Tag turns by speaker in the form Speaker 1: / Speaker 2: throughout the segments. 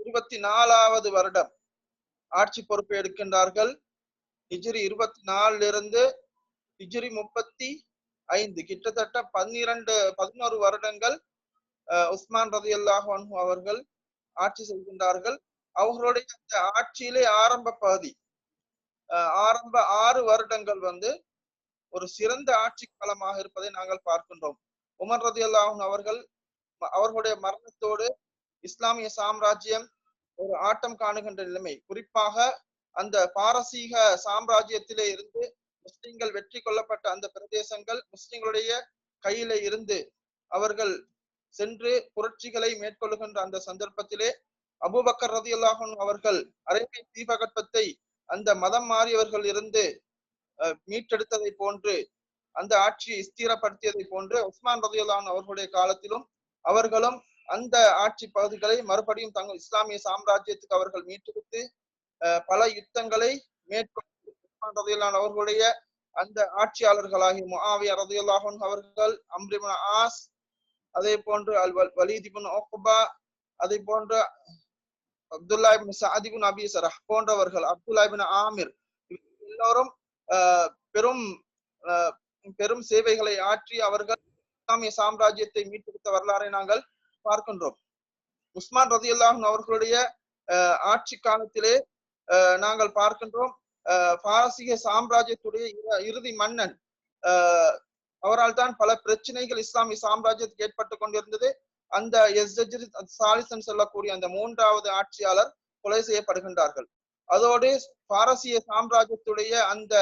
Speaker 1: இருபத்தி நாலாவது வருடம். ஆட்சி பொறுப்பை எடுக்கின்றார்கள். ஹிஜ்ரி இருபத்தி நாலுல இருந்து ஹிஜ்ரி முப்பத்தி ஐந்து கிட்டத்தட்ட பன்னிரண்டு பதினோரு வருடங்கள் உஸ்மான் ரதி அல்லாஹு அவர்கள் ஆட்சி செய்கின்றார்கள். அவர்களுடைய அந்த ஆட்சியிலே ஆரம்ப பகுதி அஹ், ஆரம்ப ஆறு வருடங்கள் வந்து ஒரு சிறந்த ஆட்சி காலமாக இருப்பதை நாங்கள் பார்க்கின்றோம். உமர் ரதி அவர்கள் அவர்களுடைய மரணத்தோடு இஸ்லாமிய சாம்ராஜ்யம் ஒரு ஆட்டம் காணுகின்ற நிலைமை. குறிப்பாக அந்த பாரசீக சாம்ராஜ்யத்திலே இருந்து முஸ்லிம்கள் வெற்றி கொள்ளப்பட்ட அந்த பிரதேசங்கள் முஸ்லிம்களுடைய கையில இருந்து அவர்கள் சென்று புரட்சிகளை மேற்கொள்ளுகின்ற அந்த சந்தர்ப்பத்திலே அபூபக்கர் ரதி அவர்கள் அரேபிய தீபகற்பத்தை அந்த மதம் மாறியவர்கள் இருந்து அஹ், மீட்டெடுத்ததை போன்று அந்த ஆட்சியை ஸ்திரப்படுத்தியதை போன்று உஸ்மான் ரதி அவர்களுடைய காலத்திலும் அவர்களும் அந்த ஆட்சி பகுதிகளை மறுபடியும் தங்கள் இஸ்லாமிய சாம்ராஜ்யத்துக்கு அவர்கள் மீட்டெடுத்து பல யுத்தங்களை மேற்கொண்டு அவர்களுடைய அந்த ஆட்சியாளர்களாகி முஆவியா ரதியல்லாஹு அவர்கள் அம்ரிமன் ஆஸ் அதே போன்று அல் வல் வலீதிபுன் ஓகுபா அதே போன்று அப்துல்லா இப்னு சஅத் அபி சரஹ் போன்றவர்கள் அப்துல்லா இப்னு ஆமிர் எல்லோரும் ஆஹ், பெரும் பெரும் சேவைகளை ஆற்றி அவர்கள் இஸ்லாமிய சாம்ராஜ்யத்தை மீட்டெடுத்த வரலாறை நாங்கள் பார்க்கின்றோம். உஸ்மான் ரதியுல்லாஹன் அவர்களுடைய ஆட்சி காலத்திலே நாங்கள் பார்க்கின்றோம் பாரசீக சாம்ராஜ்யத்துடைய இறுதி மன்னன். அவரால் தான் பல பிரச்சனைகள் இஸ்லாமிய சாம்ராஜ்யத்துக்கு ஏற்பட்டு கொண்டிருந்தது. அந்த எஸ்ஜரி சாலிசன் சொல்லக்கூடிய அந்த மூன்றாவது ஆட்சியாளர் கொலை செய்யப்படுகின்றார்கள். அதோடு பாரசீக சாம்ராஜ்யத்துடைய அந்த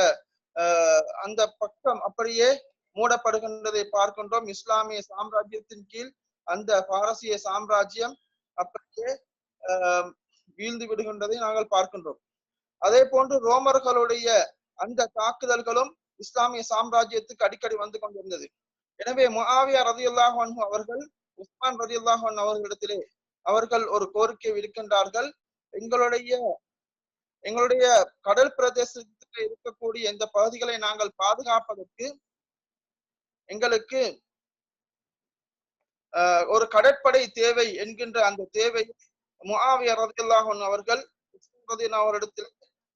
Speaker 1: அந்த பக்கம் அப்படியே மூடப்படுகின்றதை பார்க்கின்றோம். இஸ்லாமிய சாம்ராஜ்யத்தின் கீழ் அந்த பாரசீக சாம்ராஜ்யம் அப்படியே வீழ்ந்து விடுகின்றதை நாங்கள் பார்க்கின்றோம். அதே போன்று ரோமர்களுடைய அந்த தாக்குதல்களும் இஸ்லாமிய சாம்ராஜ்யத்துக்கு அடிக்கடி வந்து கொண்டிருந்தது. எனவே முஆவியா ரதியுல்லாஹன் அவர்கள் உஸ்மான் ரதியுல்லாஹன் அவர்களிடத்திலே அவர்கள் ஒரு கோரிக்கை விடுக்கின்றார்கள். எங்களுடைய எங்களுடைய கடல் பிரதேசத்தில் இருக்கக்கூடிய இந்த பகுதிகளை நாங்கள் பாதுகாப்பதற்கு எங்களுக்கு ஒரு கடற்படை தேவை என்கின்ற அந்த தேவை முஆவியா ரதியுல்லாஹு அவர்கள் அவரிடத்தில்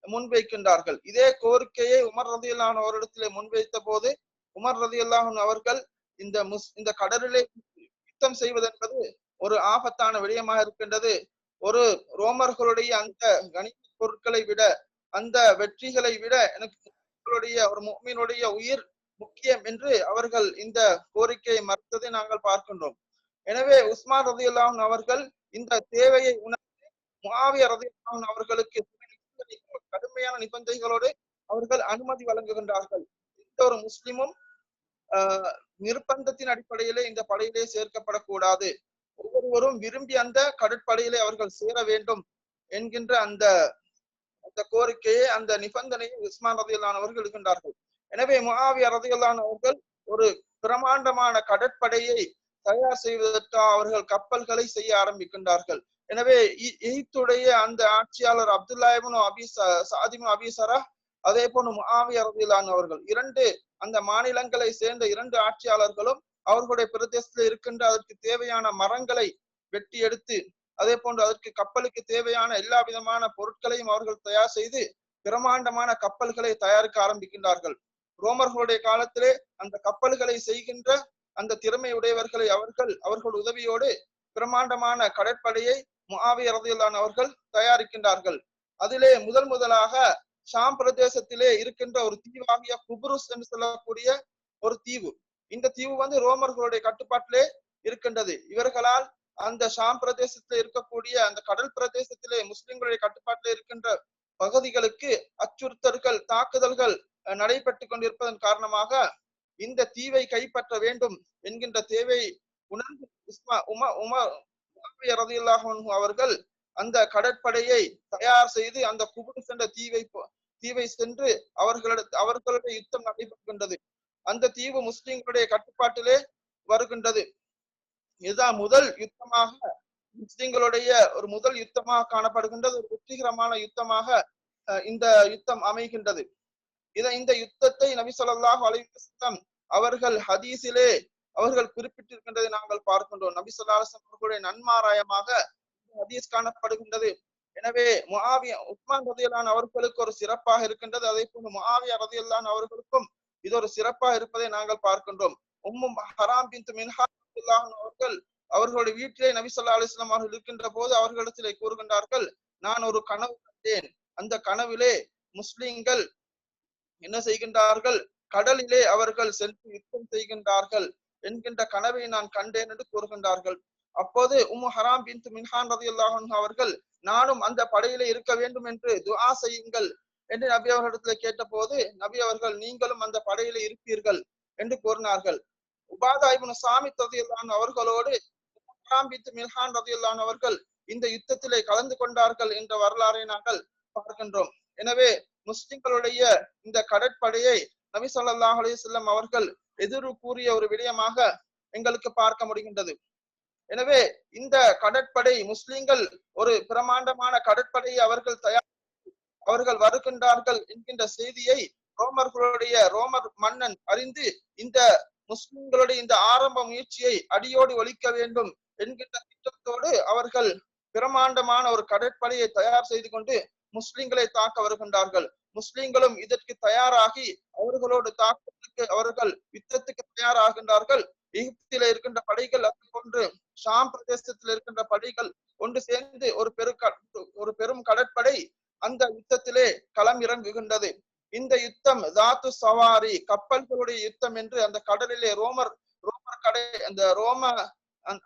Speaker 1: முன்வைக்கின்றார்கள். இதே கோரிக்கையை உமர் ரதியுல்லாஹு அவரிடத்திலே முன்வைத்த போது உமர் ரதியுல்லாஹு அவர்கள் இந்த முஸ் இந்த கடலிலே யுத்தம் செய்வது என்பது ஒரு ஆபத்தான விடயமாக இருக்கின்றது. ஒரு ரோமர்களுடைய அந்த கணித பொருட்களை விட அந்த வெற்றிகளை விட எனக்கு ஒரு முஃமினுடைய உயிர் முக்கியம் என்று அவர்கள் இந்த கோரிக்கையை மறுத்ததை நாங்கள் பார்க்கின்றோம். எனவே உஸ்மான் ரதியுல்லாஹன் அவர்கள் இந்த தேவையை உணர்ந்து முஆவியா ரதியுல்லாஹன் அவர்களுக்கு கடுமையான நிபந்தனைகளோடு அவர்கள் அனுமதி வழங்குகின்றார்கள். எந்த ஒரு முஸ்லிமும் நிர்பந்தத்தின் அடிப்படையிலே இந்த படையிலே சேர்க்கப்படக்கூடாது. ஒவ்வொருவரும் விரும்பி அந்த கடற்படையிலே அவர்கள் சேர வேண்டும் என்கின்ற அந்த அந்த கோரிக்கையை அந்த நிபந்தனையை உஸ்மான் ரதியல்லான் அவர்கள் இருக்கின்றார்கள் எனவே முகாவிய ரதியல்லான் அவர்கள் ஒரு பிரமாண்டமான கடற்படையை தயார் செய்வதற்காக அவர்கள் கப்பல்களை செய்ய ஆரம்பிக்கின்றார்கள். எனவே எகிப்துடைய அந்த ஆட்சியாளர் அப்துல்லா அபி அதே போன்று முஆவியா அவர்கள் இரண்டு அந்த மாநிலங்களை சேர்ந்த இரண்டு ஆட்சியாளர்களும் அவர்களுடைய பிரதேசத்தில் இருக்கின்ற அதற்கு தேவையான மரங்களை வெட்டி எடுத்து அதே போன்று அதற்கு கப்பலுக்கு தேவையான எல்லா விதமான பொருட்களையும் அவர்கள் தயார் செய்து பிரமாண்டமான கப்பல்களை தயாரிக்க ஆரம்பிக்கின்றார்கள். ரோமர்களுடைய காலத்திலே அந்த கப்பல்களை செய்கின்ற அந்த திறமை உடையவர்களை அவர்கள் அவர்கள் உதவியோடு பிரம்மாண்டமான கடற்படையை முஆவிய அவர்கள் தயாரிக்கின்றார்கள். அதிலே முதல் முதலாக ஷாம் பிரதேசத்திலே இருக்கின்ற ஒரு தீவாகிய குபுருஸ் என்று சொல்லக்கூடிய ஒரு தீவு. இந்த தீவு வந்து ரோமர்களுடைய கட்டுப்பாட்டிலே இருக்கின்றது. இவர்களால் அந்த ஷாம் பிரதேசத்தில் இருக்கக்கூடிய அந்த கடல் பிரதேசத்திலே முஸ்லிம்களுடைய கட்டுப்பாட்டில் இருக்கின்ற பகுதிகளுக்கு அச்சுறுத்தல்கள் தாக்குதல்கள் நடைபெற்றுக் கொண்டிருப்பதன் காரணமாக இந்த தீவை கைப்பற்ற வேண்டும் என்கின்ற தேவை உணர்ந்து உஸ்மா உமா உமா ரதியுல்லாஹு அவர்கள் அந்த கடற்படையை தயார் செய்து அந்த குபுரு சென்ற தீவை தீவை சென்று அவர்களிட அவர்களுடைய யுத்தம் நடைபெறுகின்றது. அந்த தீவு முஸ்லிம்களுடைய கட்டுப்பாட்டிலே வருகின்றது. இதுதான் முதல் யுத்தமாக முஸ்லிம்களுடைய ஒரு முதல் யுத்தமாக காணப்படுகின்றது ஒரு வெற்றிகரமான யுத்தமாக அஹ், இந்த யுத்தம் அமைகின்றது. இதை இந்த யுத்தத்தை நபி ஸல்லல்லாஹு அலைஹி அவர்கள் ஹதீஸிலே அவர்கள் குறிப்பிட்டிருக்கின்றதை நாங்கள் பார்க்கின்றோம். நபி சொல்லாஹம் அவர்களுடைய நன்மாராயமாக ஹதீஸ் காணப்படுகின்றது. எனவே முஆவியா உஸ்மான் ரதியல்லான் அவர்களுக்கு ஒரு சிறப்பாக இருக்கின்றது. அதே போன்று முஆவியா ரதியல்லான் அவர்களுக்கும் இது ஒரு சிறப்பாக இருப்பதை நாங்கள் பார்க்கின்றோம். உம்மும் ஹராம் பின் மின்ஹா அவர்கள் அவர்களுடைய வீட்டிலே நபி சொல்லா அலிஸ்லாம் அவர்கள் இருக்கின்ற போது அவர்களிடத்திலே கூறுகின்றார்கள் நான் ஒரு கனவு கண்டேன். அந்த கனவிலே முஸ்லிம்கள் என்ன செய்கின்றார்கள்? கடலிலே அவர்கள் சென்று யுத்தம் செய்கின்றார்கள் என்கின்ற கனவை நான் கண்டேன் என்று கூறுகின்றார்கள். அப்போது உம்மு ஹராம் பின் மின்ஹான் ரதியல்லாஹு அன்ஹு அவர்கள் நானும் அந்த படையிலே இருக்க வேண்டும் என்று துஆ செய்யுங்கள் என்று நபி அவர்களிடத்துல கேட்டபோது நபி அவர்கள் நீங்களும் அந்த படையிலே இருப்பீர்கள் என்று கூறினார்கள். உபாதா சாமி சாமித் ரதியல்லாஹு அவர்களோடு ஹராம் பின் மின்ஹான் ரதியல்லாஹு அவர்கள் இந்த யுத்தத்திலே கலந்து கொண்டார்கள் என்ற வரலாறை நாங்கள் பார்க்கின்றோம். எனவே முஸ்லிம்களுடைய இந்த கடற்படையை நபி சொல்லாஹ் அலைஹி அவர்கள் எதிர் கூறிய ஒரு விடயமாக எங்களுக்கு பார்க்க முடிகின்றது. எனவே இந்த கடற்படை முஸ்லிம்கள் ஒரு பிரமாண்டமான கடற்படையை அவர்கள் தயார் அவர்கள் வருகின்றார்கள் என்கின்ற செய்தியை ரோமர்களுடைய ரோமர் மன்னன் அறிந்து இந்த முஸ்லிம்களுடைய இந்த ஆரம்ப முயற்சியை அடியோடு ஒழிக்க வேண்டும் என்கின்ற திட்டத்தோடு அவர்கள் பிரமாண்டமான ஒரு கடற்படையை தயார் செய்து கொண்டு முஸ்லிம்களை தாக்க வருகின்றார்கள். முஸ்லிம்களும் இதற்கு தயாராகி அவர்களோடு தாக்குவதற்கு அவர்கள் யுத்தத்துக்கு தயாராகின்றார்கள். எகிப்தில இருக்கின்ற படைகள் அதை போன்று ஷாம் பிரதேசத்தில் இருக்கின்ற படைகள் ஒன்று சேர்ந்து ஒரு பெரு ஒரு பெரும் கடற்படை அந்த யுத்தத்திலே களம் இறங்குகின்றது. இந்த யுத்தம் தாத்து சவாரி கப்பல்களுடைய யுத்தம் என்று அந்த கடலிலே ரோமர் ரோமர் கடை அந்த ரோம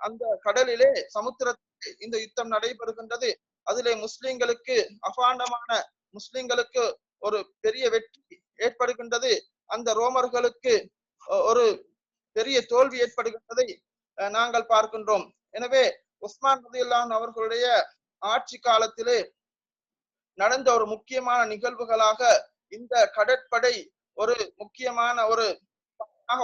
Speaker 1: அந்த கடலிலே சமுத்திரத்தில் இந்த யுத்தம் நடைபெறுகின்றது. அதிலே முஸ்லிம்களுக்கு அபாண்டமான முஸ்லிம்களுக்கு ஒரு பெரிய வெற்றி ஏற்படுகின்றது. அந்த ரோமர்களுக்கு ஒரு பெரிய தோல்வி ஏற்படுகின்றதை நாங்கள் பார்க்கின்றோம். எனவே உஸ்மான் ரதியுல்லான் அவர்களுடைய ஆட்சி காலத்திலே நடந்த ஒரு முக்கியமான நிகழ்வுகளாக இந்த கடற்படை ஒரு முக்கியமான ஒரு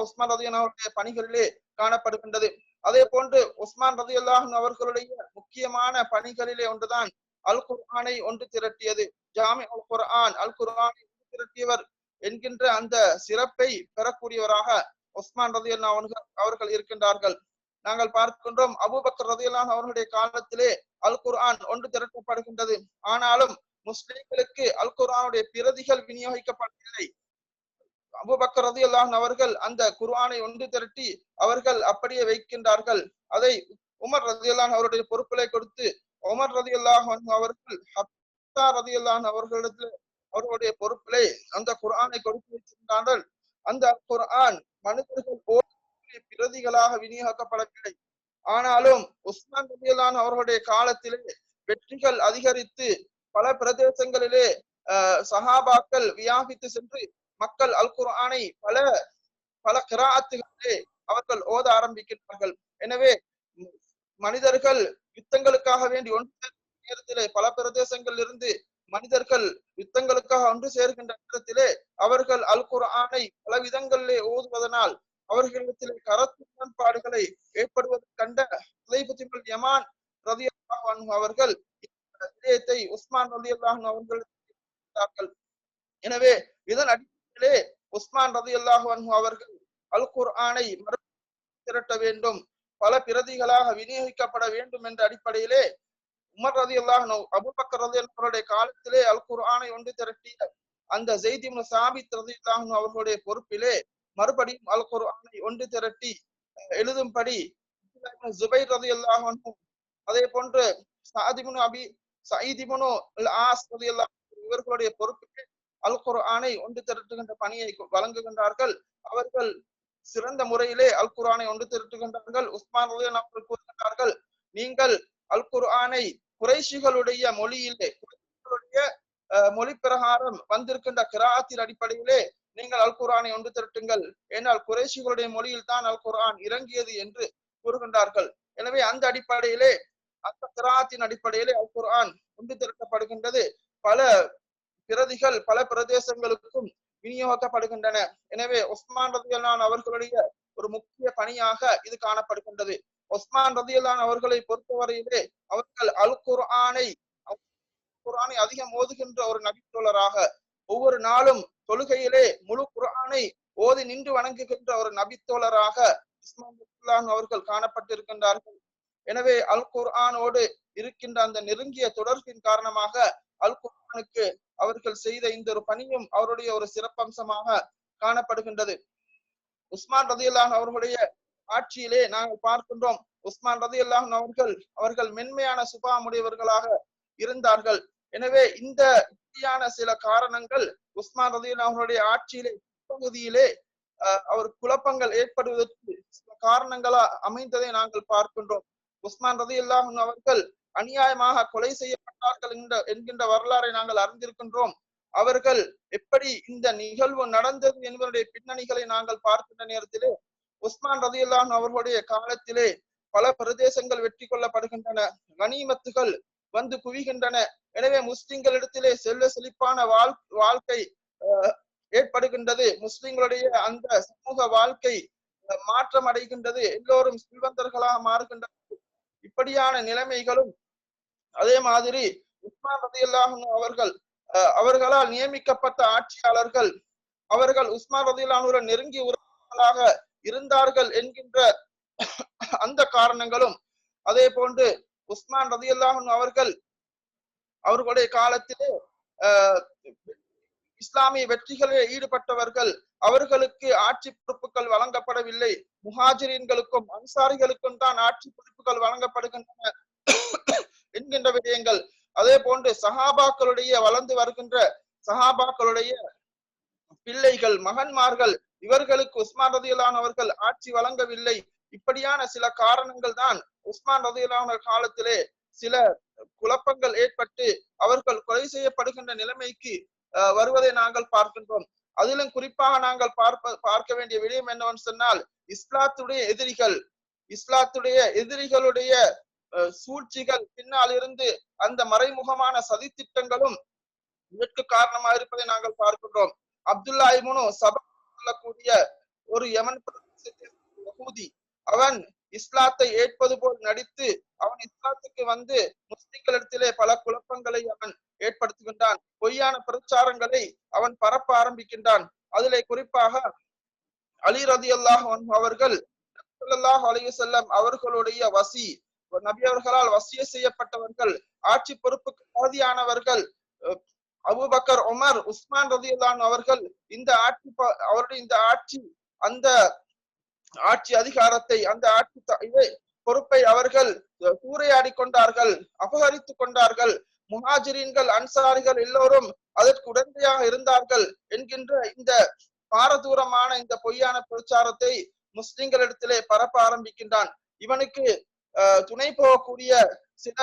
Speaker 1: உஸ்மான் ரதியன் அவருடைய பணிகளிலே காணப்படுகின்றது. அதே போன்று உஸ்மான் ரதியுல்லாஹன் அவர்களுடைய முக்கியமான பணிகளிலே ஒன்றுதான் அல் குர்ஆனை ஒன்று திரட்டியது. ஜாமி அல் குர்ஆன் அல் குர்ஆனை ஒன்று திரட்டியவர் என்கின்ற அந்த சிறப்பை பெறக்கூடியவராக உஸ்மான் ரதியல்லா அவர்கள் இருக்கின்றார்கள். நாங்கள் பார்க்கின்றோம் அபுபக்கர் ரதியல்லான் அவர்களுடைய காலத்திலே அல் குர்ஆன் ஒன்று திரட்டப்படுகின்றது. ஆனாலும் முஸ்லிம்களுக்கு அல் குர்ஆனுடைய பிரதிகள் விநியோகிக்கப்படவில்லை. அபுபக்கர் ரதி அல்லாஹன் அவர்கள் அந்த குர்ஆனை ஒன்று திரட்டி அவர்கள் அப்படியே வைக்கின்றார்கள். அதை உமர் ரதி ரதியல்லான் அவருடைய பொறுப்பிலை கொடுத்து உமர் ரதி ரதியல்லாஹ் அவர்கள் ஹப்தா ரதி ரதியல்லான் அவர்களிடத்தில் அவர்களுடைய பொறுப்பிலே அந்த குர்ஆனை கொடுத்து வைத்திருந்தார்கள். அந்த குர்ஆன் மனிதர்கள் பிரதிகளாக விநியோகிக்கப்படவில்லை. ஆனாலும் உஸ்மான் ரதியல்லான் அவர்களுடைய காலத்திலே வெற்றிகள் அதிகரித்து பல பிரதேசங்களிலே சஹாபாக்கள் வியாபித்து சென்று மக்கள் அல் குரானை பல பல கிராத்துகளிலே அவர்கள் ஓத ஆரம்பிக்கின்றார்கள். எனவே மனிதர்கள் யுத்தங்களுக்காக வேண்டி ஒன்று நேரத்திலே பல பிரதேசங்களில் இருந்து மனிதர்கள் யுத்தங்களுக்காக ஒன்று சேர்கின்ற நேரத்திலே அவர்கள் அல் குரானை பல விதங்களிலே ஓதுவதனால் அவர்களிடத்திலே கரத்து உடன்பாடுகளை ஏற்படுவது கண்ட உதயபுத்திமல் யமான் ரதியல்லாஹு அவர்கள் விடயத்தை உஸ்மான் ரதியல்லாஹு அவர்கள் எனவே இதன் அடி அடிப்படையிலே உஸ்மான் ரதி அல்லாஹு அவர்கள் அல் குர்ஆனை திரட்ட வேண்டும். பல பிரதிகளாக விநியோகிக்கப்பட வேண்டும் என்ற அடிப்படையிலே உமர் ரதி அல்லாஹ் அபுபக்கர் ரதி அவருடைய காலத்திலே அல் குர்ஆனை ஒன்று திரட்டிய அந்த ஜெய்தி சாபித் ரதி அல்லாஹ் அவர்களுடைய பொறுப்பிலே மறுபடியும் அல் குர்ஆனை ஒன்று திரட்டி எழுதும்படி ஜுபைர் ரதி அல்லாஹ் அதே போன்று சாதிமுனு அபி சயிதிமுனு ஆஸ் ரதி அல்லாஹ் இவர்களுடைய பொறுப்பிலே அல் குர்ஆனை ஒன்று திரட்டுகின்ற பணியை வழங்குகின்றார்கள். அவர்கள் சிறந்த முறையிலே அல் குர்ஆனை ஒன்று திரட்டுகின்றார்கள். உஸ்மான் அவர்கள் கூறுகின்றார்கள் நீங்கள் அல் குர்ஆனை குறைஷிகளுடைய மொழியிலே குறைஷிகளுடைய மொழி பிரகாரம் வந்திருக்கின்ற கிராத்தின் அடிப்படையிலே நீங்கள் அல் குரானை ஒன்று திரட்டுங்கள். ஏனால் குறைஷிகளுடைய மொழியில் தான் அல் குர்ஆன் இறங்கியது என்று கூறுகின்றார்கள். எனவே அந்த அடிப்படையிலே அந்த கிராத்தின் அடிப்படையிலே அல் குர்ஆன் ஒன்று திரட்டப்படுகின்றது. பல பிரதிகள் பல பிரதேசங்களுக்கும் விநியோகிக்கப்படுகின்றன. எனவே உஸ்மான் ரதியல்லான் அவர்களுடைய ஒரு முக்கிய பணியாக இது காணப்படுகின்றது. உஸ்மான் ரதியல்லான் அவர்களை பொறுத்தவரையிலே அவர்கள் அல் குர்ஆனை குர்ஆனை அதிகம் ஓதுகின்ற ஒரு நபித்தோழராக ஒவ்வொரு நாளும் தொழுகையிலே முழு குர்ஆனை ஓதி நின்று வணங்குகின்ற ஒரு நபித்தோழராக உஸ்மான் அவர்கள் காணப்பட்டிருக்கின்றார்கள். எனவே அல் குர்ஆனோடு இருக்கின்ற அந்த நெருங்கிய தொடர்பின் காரணமாக அல் குர்ஆனுக்கு அவர்கள் செய்த இந்த ஒரு பணியும் அவருடைய ஒரு சிறப்பம்சமாக காணப்படுகின்றது. உஸ்மான் ரதியல்லாஹ் அவர்களுடைய ஆட்சியிலே நாங்கள் பார்க்கின்றோம். உஸ்மான் ரதியல்லாஹ் அவர்கள் அவர்கள் மென்மையான சுபாமுடையவர்களாக இருந்தார்கள். எனவே இந்த இப்படியான சில காரணங்கள் உஸ்மான் ரதியல்லாஹ் அவர்களுடைய ஆட்சியிலே பகுதியிலே அஹ், அவர் குழப்பங்கள் ஏற்படுவதற்கு சில காரணங்களா அமைந்ததை நாங்கள் பார்க்கின்றோம். உஸ்மான் ரதியுல்லாஹன் அவர்கள் அநியாயமாக கொலை செய்யப்பட்டார்கள் என்ற என்கின்ற வரலாறை நாங்கள் அறிந்திருக்கின்றோம். அவர்கள் எப்படி இந்த நிகழ்வு நடந்தது என்பதனுடைய பின்னணிகளை நாங்கள் பார்க்கின்ற நேரத்திலே உஸ்மான் ரதியுல்லான் அவர்களுடைய காலத்திலே பல பிரதேசங்கள் வெற்றி கொள்ளப்படுகின்றன கனிமத்துகள் வந்து குவிகின்றன. எனவே முஸ்லிம்களிடத்திலே செல்வ செழிப்பான வாழ் வாழ்க்கை அஹ், ஏற்படுகின்றது. முஸ்லிம்களுடைய அந்த சமூக வாழ்க்கை மாற்றம் அடைகின்றது எல்லோரும் செல்வந்தர்களாக மாறுகின்றனர் இப்படியான நிலைமைகளும் அதே மாதிரி உஸ்மான் ரதியல்லாஹு அவர்கள் அவர்களால் நியமிக்கப்பட்ட ஆட்சியாளர்கள் அவர்கள் உஸ்மான் ரதியல்லாஹுடன் நெருங்கி உறவுகளாக இருந்தார்கள் என்கின்ற அந்த காரணங்களும் அதே போன்று உஸ்மான் ரதியல்லாஹு அவர்கள் அவர்களுடைய காலத்திலே இஸ்லாமிய வெற்றிகளில் ஈடுபட்டவர்கள் அவர்களுக்கு ஆட்சி பொறுப்புகள் வழங்கப்படவில்லை. முஹாஜிரின்களுக்கும் அன்சாரிகளுக்கும் தான் ஆட்சி பொறுப்புகள் வழங்கப்படுகின்றன. என்கின்ற விடயங்கள். அதே போன்று சஹாபாக்களுடைய வளர்ந்து வருகின்ற சஹாபாக்களுடைய பிள்ளைகள் மகன்மார்கள் இவர்களுக்கு உஸ்மான் ரதியலான் அவர்கள் ஆட்சி வழங்கவில்லை. இப்படியான சில காரணங்கள் தான் உஸ்மான் ரதியலான காலத்திலே சில குழப்பங்கள் ஏற்பட்டு அவர்கள் கொலை செய்யப்படுகின்ற நிலைமைக்கு வருவதை நாங்கள் பார்க்கின்றோம். அதிலும் குறிப்பாக நாங்கள் பார்ப்ப பார்க்க வேண்டிய விடயம் என்னவென்று சொன்னால் இஸ்லாத்துடைய எதிரிகள் இஸ்லாத்துடைய எதிரிகளுடைய சூழ்ச்சிகள் பின்னால் இருந்து அந்த மறைமுகமான சதித்திட்டங்களும் இதற்கு காரணமா இருப்பதை நாங்கள் பார்க்கின்றோம். அப்துல்லா இமுனு சபா சொல்லக்கூடிய ஒரு யமன் யகூதி. அவன் இஸ்லாத்தை ஏற்பது போல் நடித்து அவன் இஸ்லாத்துக்கு வந்து முஸ்லிம்களிடத்திலே பல குழப்பங்களை அவன் ஏற்படுத்துகின்றான். பொய்யான பிரச்சாரங்களை அவன் பரப்ப ஆரம்பிக்கின்றான். அதிலே குறிப்பாக அலி ரதி அல்லாஹ் அவர்கள் அலையுசல்லம் அவர்களுடைய வசி நபி அவர்களால் வசிய செய்யப்பட்டவர்கள் ஆட்சி பொறுப்புக்கு தகுதியானவர்கள் அபுபக்கர் உமர் உஸ்மான் ரதியுல்லான் அவர்கள் இந்த ஆட்சி அவருடைய இந்த ஆட்சி அந்த ஆட்சி அதிகாரத்தை அந்த ஆட்சி இதை பொறுப்பை அவர்கள் சூறையாடி கொண்டார்கள் அபகரித்துக் கொண்டார்கள். முஹாஜிரீன்கள் அன்சாரிகள் எல்லோரும் அதற்கு உடந்தையாக இருந்தார்கள் என்கின்ற இந்த பாரதூரமான இந்த பொய்யான பிரச்சாரத்தை முஸ்லிம்களிடத்திலே பரப்ப ஆரம்பிக்கின்றான். இவனுக்கு துணை போகக்கூடிய சில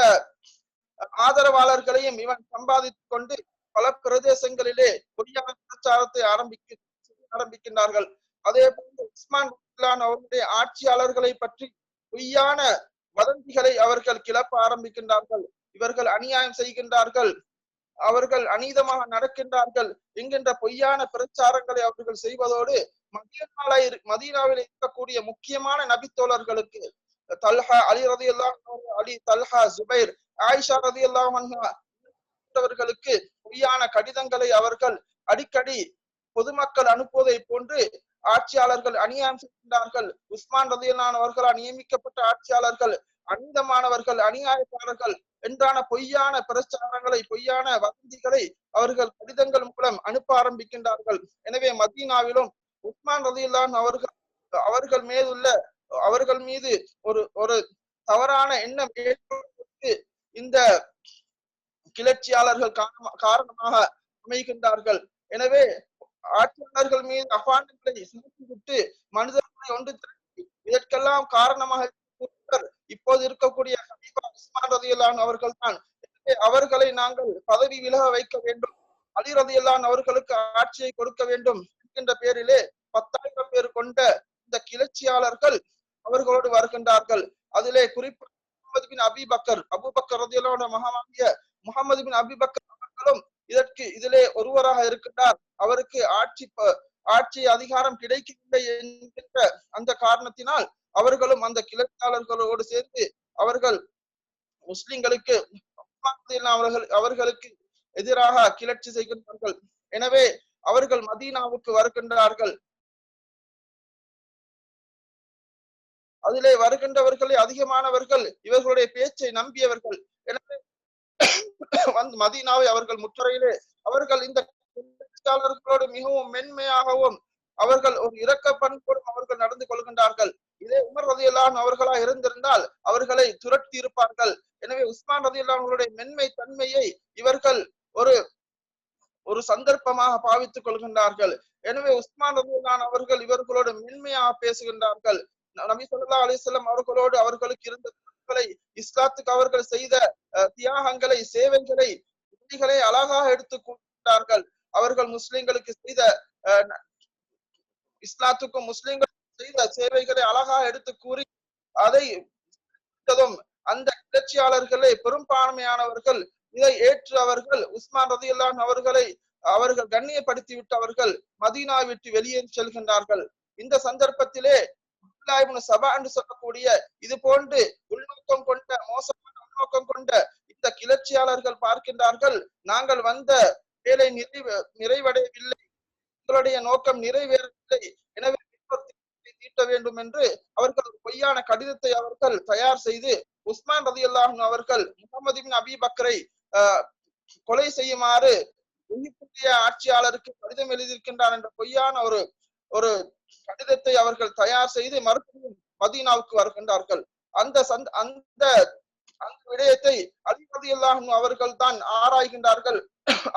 Speaker 1: ஆதரவாளர்களையும் இவன் சம்பாதித்துக் கொண்டு பல பிரதேசங்களிலே பொய்யான பிரச்சாரத்தை ஆரம்பிக்க ஆரம்பிக்கின்றார்கள். அதே போன்று உஸ்மான் அவருடைய ஆட்சியாளர்களை பற்றி பொய்யான வதந்திகளை அவர்கள் கிளப்ப ஆரம்பிக்கின்றார்கள். இவர்கள் அநியாயம் செய்கின்றார்கள். அவர்கள் அநீதமாக நடக்கின்றார்கள் என்கின்ற பொய்யான பிரச்சாரங்களை அவர்கள் செய்வதோடு மதிய மதீனாவில் இருக்கக்கூடிய முக்கியமான நபித்தோழர்களுக்கு தல்ஹா அலி ரதி அலி தல்ஹா ஜுபைர் ஆயிஷா ரதி அல்லாஹர்களுக்கு பொய்யான கடிதங்களை அவர்கள் அடிக்கடி பொதுமக்கள் அனுப்புவதை போன்று ஆட்சியாளர்கள் அநியாயம் செய்கின்றார்கள் உஸ்மான் ரதியலான் அவர்களால் நியமிக்கப்பட்ட ஆட்சியாளர்கள் அனிதமானவர்கள் அநியாயக்காரர்கள் என்றான பொய்யான பிரச்சாரங்களை பொய்யான வதந்திகளை அவர்கள் கடிதங்கள் மூலம் அனுப்ப ஆரம்பிக்கின்றார்கள். எனவே மதீனாவிலும் உஸ்மான் ரதியுல்லான் அவர்கள் அவர்கள் மேலுள்ள அவர்கள் மீது ஒரு ஒரு தவறான எண்ணம் ஏற்பட்டு இந்த கிளர்ச்சியாளர்கள் காரணமாக அமைகின்றார்கள். எனவே ஆட்சியாளர்கள் மீது அபாண்டங்களை சுமத்திவிட்டு மனிதர்களை ஒன்று திரட்டி இதற்கெல்லாம் காரணமாக இப்போது இருக்கக்கூடிய ஹபீபா உஸ்மான் ரதியல்லான் அவர்கள் தான் அவர்களை நாங்கள் பதவி விலக வைக்க வேண்டும். அலி ரதியல்லான் அவர்களுக்கு ஆட்சியை கொடுக்க வேண்டும் என்கின்ற பேரிலே பத்தாயிரம் பேர் கொண்ட இந்த கிளர்ச்சியாளர்கள் அவர்களோடு வருகின்றார்கள். அதிலே குறிப்பாக Muhammad bin Abi Bakr Abu Bakr ரதியல்லான மகாமாகிய முகமது பின் அபிபக்கர் அவர்களும் இதற்கு இதிலே ஒருவராக இருக்கின்றார். அவருக்கு ஆட்சி ஆட்சி அதிகாரம் கிடைக்கவில்லை என்கின்ற அந்த காரணத்தினால் அவர்களும் அந்த கிளர்ச்சியாளர்களோடு சேர்ந்து அவர்கள் முஸ்லிம்களுக்கு அவர்கள் அவர்களுக்கு எதிராக கிளர்ச்சி செய்கின்றார்கள். எனவே அவர்கள் மதீனாவுக்கு வருகின்றார்கள். அதிலே வருகின்றவர்களே அதிகமானவர்கள் இவர்களுடைய பேச்சை நம்பியவர்கள். எனவே வந்து மதீனாவை அவர்கள் முற்றையிலே அவர்கள் இந்த பேச்சாளர்களோடு மிகவும் மென்மையாகவும் அவர்கள் ஒரு இரக்க பண்போடும் அவர்கள் நடந்து கொள்கின்றார்கள். இதே உமர் ரதியல்லான் அவர்களா இருந்திருந்தால் அவர்களை துரட்டி இருப்பார்கள். எனவே உஸ்மான் ரதியல்லான் அவர்களுடைய மென்மை தன்மையை இவர்கள் ஒரு ஒரு சந்தர்ப்பமாக பாவித்துக் கொள்கின்றார்கள். எனவே உஸ்மான் ரதியல்லான் அவர்கள் இவர்களோடு மென்மையாக பேசுகின்றார்கள். நபி சொல்லா அலிஸ்லாம் அவர்களோடு அவர்களுக்கு இருந்த இஸ்லாத்துக்கு அவர்கள் செய்த தியாகங்களை சேவைகளை உறுதிகளை அழகாக எடுத்துக் கொண்டார்கள். அவர்கள் முஸ்லிம்களுக்கு செய்த இஸ்லாத்துக்கும் முஸ்லிம்கள் செய்த சேவைகளை அழகாக எடுத்து கூறி அதை அந்த கிளர்ச்சியாளர்களே பெரும்பான்மையானவர்கள் இதை ஏற்று அவர்கள் உஸ்மான் ரதியுல்லான் அவர்களை அவர்கள் கண்ணியப்படுத்தி விட்டு அவர்கள் மதீனா விட்டு வெளியே செல்கின்றார்கள். இந்த சந்தர்ப்பத்திலே அப்துல்லாஹ் இப்னு சபா என்று சொல்லக்கூடிய இது போன்று உள்நோக்கம் கொண்ட மோசமான உள்நோக்கம் கொண்ட இந்த கிளர்ச்சியாளர்கள் பார்க்கின்றார்கள். நாங்கள் வந்த வேலை நிறைவடையவில்லை. எங்களுடைய நோக்கம் நிறைவேறவில்லை. எனவே தீட்ட வேண்டும் என்று அவர்கள் ஒரு பொய்யான கடிதத்தை அவர்கள் தயார் செய்து உஸ்மான் ரதி அல்லாஹன் அவர்கள் முகமது பின் அபி பக்ரை கொலை செய்யுமாறு ஆட்சியாளருக்கு கடிதம் எழுதியிருக்கின்றார் என்ற பொய்யான ஒரு ஒரு கடிதத்தை அவர்கள் தயார் செய்து மறுபடியும் மதீனாவுக்கு வருகின்றார்கள். அந்த சந்த அந்த அந்த விடயத்தை அலி ரதியுல்லாஹ் அவர்கள் தான் ஆராய்கின்றார்கள்.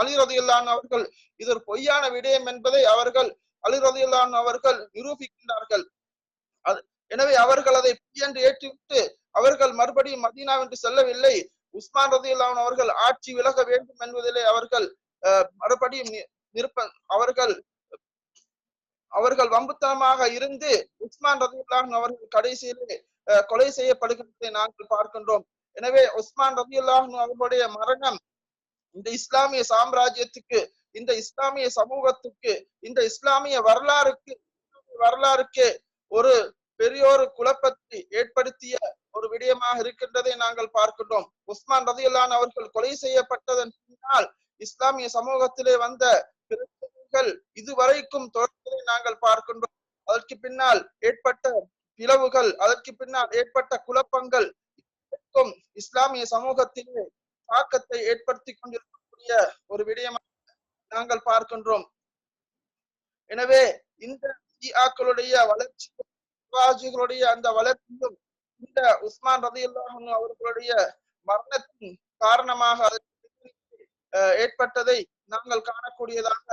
Speaker 1: அலி ரதியுல்லாஹ் அவர்கள் இது ஒரு பொய்யான விடயம் என்பதை அவர்கள் அலி ரதியுல்லாஹ் அவர்கள் நிரூபிக்கின்றார்கள். அது எனவே அவர்கள் அதை பொய் என்று ஏற்றிவிட்டு அவர்கள் மறுபடியும் மதீனா என்று செல்லவில்லை. உஸ்மான் ரதியுல்லாஹ் அவர்கள் ஆட்சி விலக வேண்டும் என்பதிலே அவர்கள் அஹ், மறுபடியும் நிருப்ப அவர்கள் அவர்கள் வம்புத்தனமாக இருந்து உஸ்மான் ரதியுல்லாஹ் அவர்கள் கடைசியிலே கொலை செய்யப்படுகிறதை நாங்கள் பார்க்கின்றோம். எனவே உஸ்மான் ரதியுல்லாஹ் அவர்களுடைய மரணம் இந்த இஸ்லாமிய சாம்ராஜ்யத்துக்கு இந்த இஸ்லாமிய சமூகத்துக்கு இந்த இஸ்லாமிய வரலாறுக்கு வரலாறுக்கு ஒரு பெரியோரு குழப்பத்தை ஏற்படுத்திய ஒரு விடயமாக இருக்கின்றதை நாங்கள் பார்க்கின்றோம். உஸ்மான் ரதியுல்லான் அவர்கள் கொலை செய்யப்பட்டதன் பின்னால் இஸ்லாமிய சமூகத்திலே வந்த பிளவுகள் இதுவரைக்கும் தொடர்வதை நாங்கள் பார்க்கின்றோம். அதற்கு பின்னால் ஏற்பட்ட பிளவுகள் அதற்கு பின்னால் ஏற்பட்ட குழப்பங்கள் இஸ்லாமிய சமூகத்திலே தாக்கத்தை ஏற்படுத்தி கொண்டிருக்கக்கூடிய ஒரு விடயமாக நாங்கள் பார்க்கின்றோம். எனவே இந்த ஷியாக்களுடைய வளர்ச்சி அந்த வளர்ச்சியும் இந்த உஸ்மான் ரதியுல்லாஹ் அவர்களுடைய மரணத்தின் காரணமாக ஏற்பட்டதை நாங்கள் காணக்கூடியதாக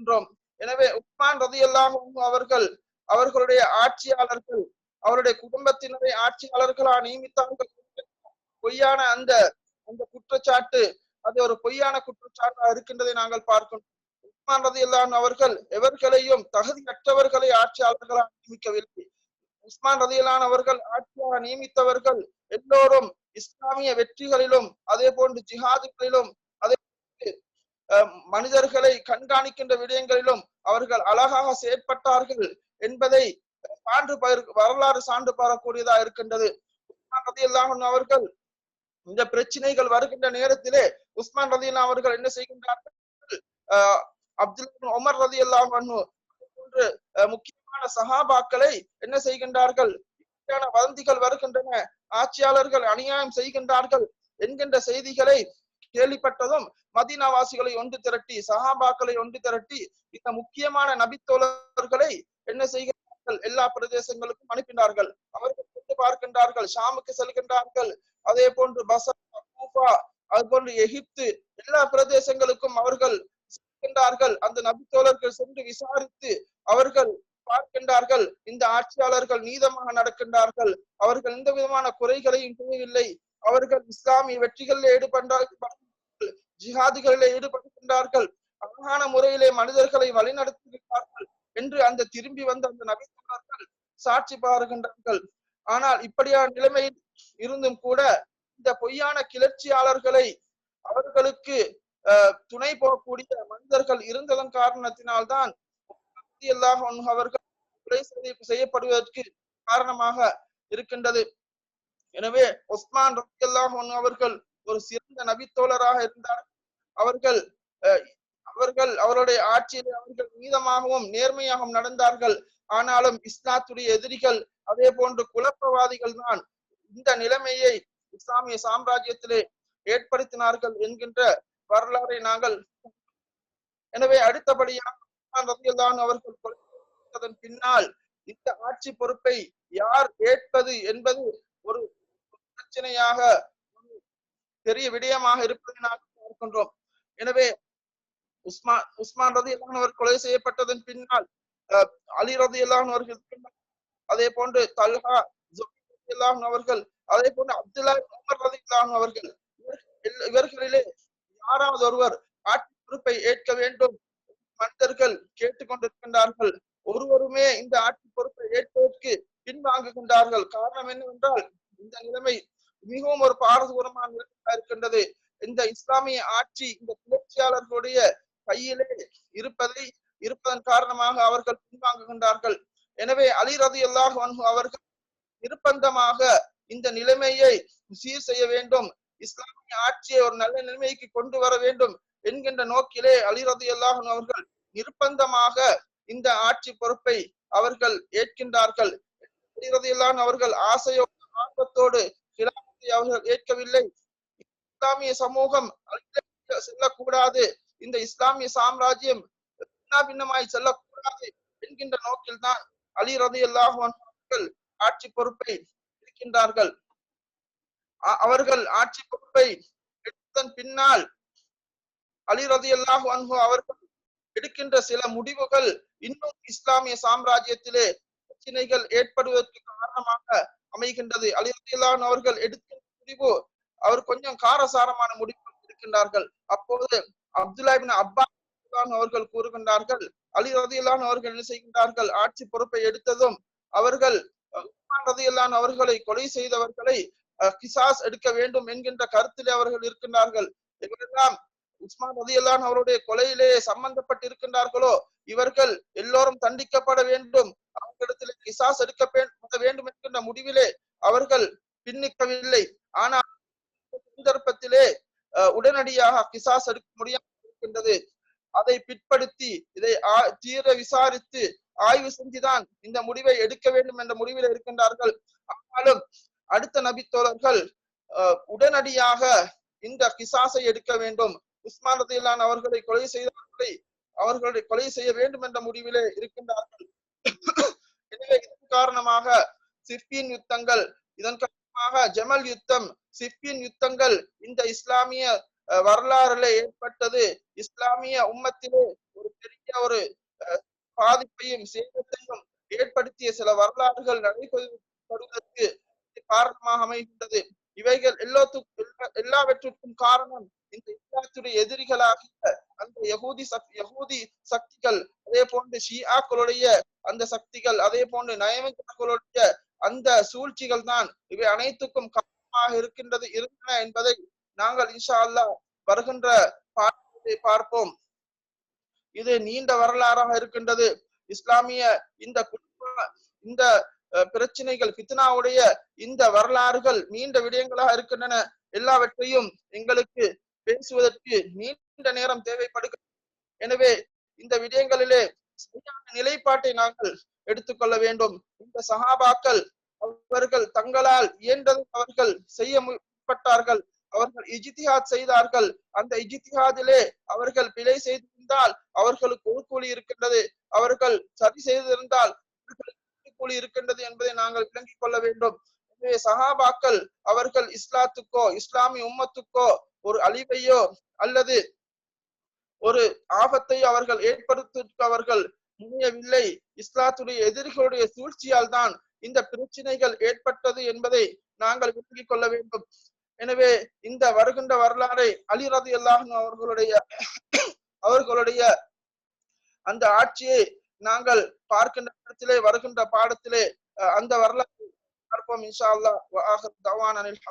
Speaker 1: பார்க்கின்றோம் எனவே உஸ்மான் ரதி ரதியுல்லாஹ் அவர்கள் அவர்களுடைய ஆட்சியாளர்கள் அவருடைய குடும்பத்தினரை ஆட்சியாளர்களா நியமித்தார்கள் பொய்யான அந்த அந்த குற்றச்சாட்டு அது ஒரு பொய்யான குற்றச்சாட்டா இருக்கின்றதை நாங்கள் பார்க்கின்றோம் உஸ்மான் ரதி ரதியுல்லாஹ் அவர்கள் எவர்களையும் தகுதியற்றவர்களை ஆட்சியாளர்களா நியமிக்கவில்லை. உஸ்மான் ரதியலான் அவர்கள் ஆட்சியாக நியமித்தவர்கள் எல்லோரும் இஸ்லாமிய வெற்றிகளிலும் அதே போன்று ஜிஹாதுகளிலும் அதே மனிதர்களை கண்காணிக்கின்ற விடயங்களிலும் அவர்கள் அழகாக செயற்பட்டார்கள் என்பதை சான்று பயிர் வரலாறு சான்று பாரக்கூடியதா இருக்கின்றது. உஸ்மான் அவர்கள் இந்த பிரச்சனைகள் வருகின்ற நேரத்திலே உஸ்மான் ரதியல்லா அவர்கள் என்ன செய்கின்றார்கள்? அப்துல் உமர் ரதி போன்று அஹ், முக்கியமான சஹாபாக்களை என்ன செய்கின்றார்கள்? வதந்திகள் வருகின்றன. ஆட்சியாளர்கள் அநியாயம் செய்கின்றார்கள் என்கின்ற செய்திகளை கேள்விப்பட்டதும் மதீனாவாசிகளை ஒன்று திரட்டி சஹாபாக்களை ஒன்று திரட்டி இந்த முக்கியமான நபித்தோழர்களை என்ன செய்கிறார்கள்? எல்லா பிரதேசங்களுக்கும் அனுப்பினார்கள். அவர்கள் பார்க்கின்றார்கள் ஷாமுக்கு செல்கின்றார்கள். அதே போன்று பசா அது போன்று எகிப்து எல்லா பிரதேசங்களுக்கும் அவர்கள் செல்கின்றார்கள். அந்த நபித்தோழர்கள் சென்று விசாரித்து அவர்கள் பார்க்கின்றார்கள் இந்த ஆட்சியாளர்கள் நீதமாக நடக்கின்றார்கள். அவர்கள் எந்த விதமான குறைகளையும் கூறவில்லை அவர்கள் இஸ்லாமிய வெற்றிகளில் ஈடுபட்டார்கள் ஜிஹாதுகளில் ஈடுபடுகின்றார்கள் அழகான முறையிலே மனிதர்களை வழிநடத்துகிறார்கள் என்று அந்த திரும்பி வந்த அந்த நபித்தோழர்கள் சாட்சி பாருகின்றார்கள். ஆனால் இப்படியான நிலைமையில் இருந்தும் கூட இந்த பொய்யான கிளர்ச்சியாளர்களை அவர்களுக்கு அஹ், துணை போகக்கூடிய மனிதர்கள் இருந்ததன் காரணத்தினால்தான் அவர்கள் செய்யப்படுவதற்கு காரணமாக இருக்கின்றது. எனவே உஸ்மான் ரத்தியல்லாஹ் அவர்கள் ஒரு சிறந்த நபித்தோழராக இருந்தார். அவர்கள் அவர்கள் அவருடைய ஆட்சியில் அவர்கள் மீதமாகவும் நேர்மையாகவும் நடந்தார்கள். ஆனாலும் இஸ்லாத்துடைய எதிரிகள் அதே போன்று குழப்பவாதிகள் தான் இந்த நிலைமையை இஸ்லாமிய சாம்ராஜ்யத்திலே ஏற்படுத்தினார்கள் என்கின்ற வரலாறை நாங்கள் எனவே அடுத்தபடியாக அவர்கள் கொலைதன் பின்னால் இந்த ஆட்சி பொறுப்பை யார் ஏற்பது என்பது ஒரு பிரச்சனையாக பெரிய விடயமாக இருப்பதை நாங்கள் பார்க்கின்றோம். எனவே உஸ்மான் உஸ்மான் ரதி அவர் கொலை செய்யப்பட்டதன் பின்னால் அலி ரதி அவர்கள் அதே போன்று தல்ஹா ஜுபைர் அவர்கள் அதே போன்று அப்துல்லா உமர் ரதி அவர்கள் இவர்களிலே யாராவது ஒருவர் ஆட்சி பொறுப்பை ஏற்க வேண்டும் மனிதர்கள் கேட்டுக்கொண்டிருக்கின்றார்கள். ஒருவருமே இந்த ஆட்சி பொறுப்பை ஏற்பதற்கு பின்வாங்குகின்றார்கள். காரணம் என்னவென்றால் இந்த நிலைமை மிகவும் ஒரு பாரதூரமான இருக்கின்றது. இந்த இஸ்லாமிய ஆட்சி இந்த கிளர்ச்சியாளர்களுடைய கையிலே இருப்பதை இருப்பதன் காரணமாக அவர்கள் பின்வாங்குகின்றார்கள். எனவே அலி ரதி அல்லாஹ் அவர்கள் நிர்பந்தமாக இந்த நிலைமையை சீர் செய்ய வேண்டும். இஸ்லாமிய ஆட்சியை ஒரு நல்ல நிலைமைக்கு கொண்டு வர வேண்டும் என்கின்ற நோக்கிலே அலி ரதி அல்லாஹ் அவர்கள் நிர்பந்தமாக இந்த ஆட்சி பொறுப்பை அவர்கள் ஏற்கின்றார்கள். அலி ரதி அல்லாஹ் அவர்கள் ஆசையோ இஸ்லாமிய சமூகம் செல்லக்கூடாது. இந்த இஸ்லாமிய சாம்ராஜ்யம் பின்னமாய் செல்லக்கூடாது என்கின்ற நோக்கில் தான் அலி ரதி அவர்கள் ஆட்சி பொறுப்பை இருக்கின்றார்கள் அவர்கள் ஆட்சி பொறுப்பை எடுத்ததன் பின்னால் அலி ரதி அல்லாஹ் அவர்கள் எடுக்கின்ற சில முடிவுகள் இன்னும் இஸ்லாமிய சாம்ராஜ்யத்திலே பிரச்சனைகள் ஏற்படுவதற்கு காரணமாக அமைகின்றது. அலி ரதி அவர்கள் எடுக்கின்ற முடிவு அவர் கொஞ்சம் காரசாரமான முடிவு இருக்கின்றார்கள் அப்போது அப்துல்லாபின் அப்பா அவர்கள் கூறுகின்றார்கள் அலி ரதியல்லான் அவர்கள் என்ன செய்கின்றார்கள் ஆட்சி பொறுப்பை எடுத்ததும் அவர்கள் உஸ்மான் ரதியல்லான் அவர்களை கொலை செய்தவர்களை கிசாஸ் எடுக்க வேண்டும் என்கின்ற கருத்திலே அவர்கள் இருக்கின்றார்கள். இவரெல்லாம் உஸ்மான் ரதியல்லான் அவருடைய கொலையிலே சம்பந்தப்பட்டிருக்கின்றார்களோ இவர்கள் எல்லோரும் தண்டிக்கப்பட வேண்டும் அவர்களிடத்தில் கிசாஸ் எடுக்க வேண்டும் என்கின்ற முடிவிலே அவர்கள் பின்னிக்கவில்லை. ஆனால் சந்தர்ப்பத்திலே உடனடியாக கிசாஸ் எடுக்க முடியாமல் இருக்கின்றது. அதை பிற்படுத்தி இதை தீர விசாரித்து ஆய்வு செஞ்சுதான் இந்த முடிவை எடுக்க வேண்டும் என்ற முடிவில் இருக்கின்றார்கள். ஆனாலும் அடுத்த நபித்தோழர்கள் உடனடியாக இந்த கிசாசை எடுக்க வேண்டும். உஸ்மான் ரதிலான் அவர்களை கொலை செய்தவர்களை அவர்களை கொலை செய்ய வேண்டும் என்ற முடிவிலே இருக்கின்றார்கள். எனவே இதன் காரணமாக சிற்பியின் யுத்தங்கள் இதன் காரணமாக ஜமல் யுத்தம் சிப்பின் யுத்தங்கள் இந்த இஸ்லாமிய வரலாறுல ஏற்பட்டது. இஸ்லாமிய உம்மத்திலே ஒரு பெரிய ஒரு பாதிப்பையும் சேதத்தையும் ஏற்படுத்திய சில வரலாறுகள் நடைபெறுவதற்கு காரணமாக அமைகின்றது. இவைகள் எல்லாத்துக்கும் எல்லாவற்றுக்கும் காரணம் இந்த இஸ்லாத்துடைய எதிரிகளாகிய அந்த யகூதி யகூதி சக்திகள் அதே போன்று ஷியாக்களுடைய அந்த சக்திகள் அதே போன்று நயமங்களுடைய அந்த சூழ்ச்சிகள் தான் இவை அனைத்துக்கும் காரணமாக இருக்கின்றது இருக்கின்றன என்பதை நாங்கள் இன்ஷா அல்லா வருகின்ற பாடத்தை பார்ப்போம். இது நீண்ட வரலாறாக இருக்கின்றது. இஸ்லாமிய இந்த குடும்ப இந்த பிரச்சனைகள் பித்னாவுடைய இந்த வரலாறுகள் நீண்ட விடயங்களாக இருக்கின்றன. எல்லாவற்றையும் எங்களுக்கு பேசுவதற்கு நீண்ட நேரம் தேவைப்படுகிறது. எனவே இந்த விடயங்களிலே சரியான நிலைப்பாட்டை நாங்கள் எடுத்துக்கொள்ள வேண்டும். இந்த சகாபாக்கள் அவர்கள் தங்களால் இயன்றதை அவர்கள் செய்ய முற்பட்டார்கள். அவர்கள் இஜித்திஹாத் செய்தார்கள். அந்த இஜித்திஹாதிலே அவர்கள் பிழை செய்திருந்தால் அவர்களுக்கு ஒரு கூலி இருக்கின்றது. அவர்கள் சரி செய்திருந்தால் கூலி இருக்கின்றது என்பதை நாங்கள் விளங்கிக் கொள்ள வேண்டும். எனவே சஹாபாக்கள் அவர்கள் இஸ்லாத்துக்கோ இஸ்லாமிய உம்மத்துக்கோ ஒரு அழிவையோ அல்லது ஒரு ஆபத்தை அவர்கள் ஏற்படுத்த முடியவில்லை இஸ்லாத்துடைய எதிரிகளுடைய சூழ்ச்சியால் தான் இந்த பிரச்சனைகள் ஏற்பட்டது என்பதை நாங்கள் விளங்கிக் கொள்ள வேண்டும். எனவே இந்த வருகின்ற வரலாறை அலி ரதி அவர்களுடைய அவர்களுடைய அந்த ஆட்சியை நாங்கள் பார்க்கின்ற இடத்திலே வருகின்ற பாடத்திலே அந்த வரலாறு பார்ப்போம் இன்ஷா அல்லா தவான் அனில்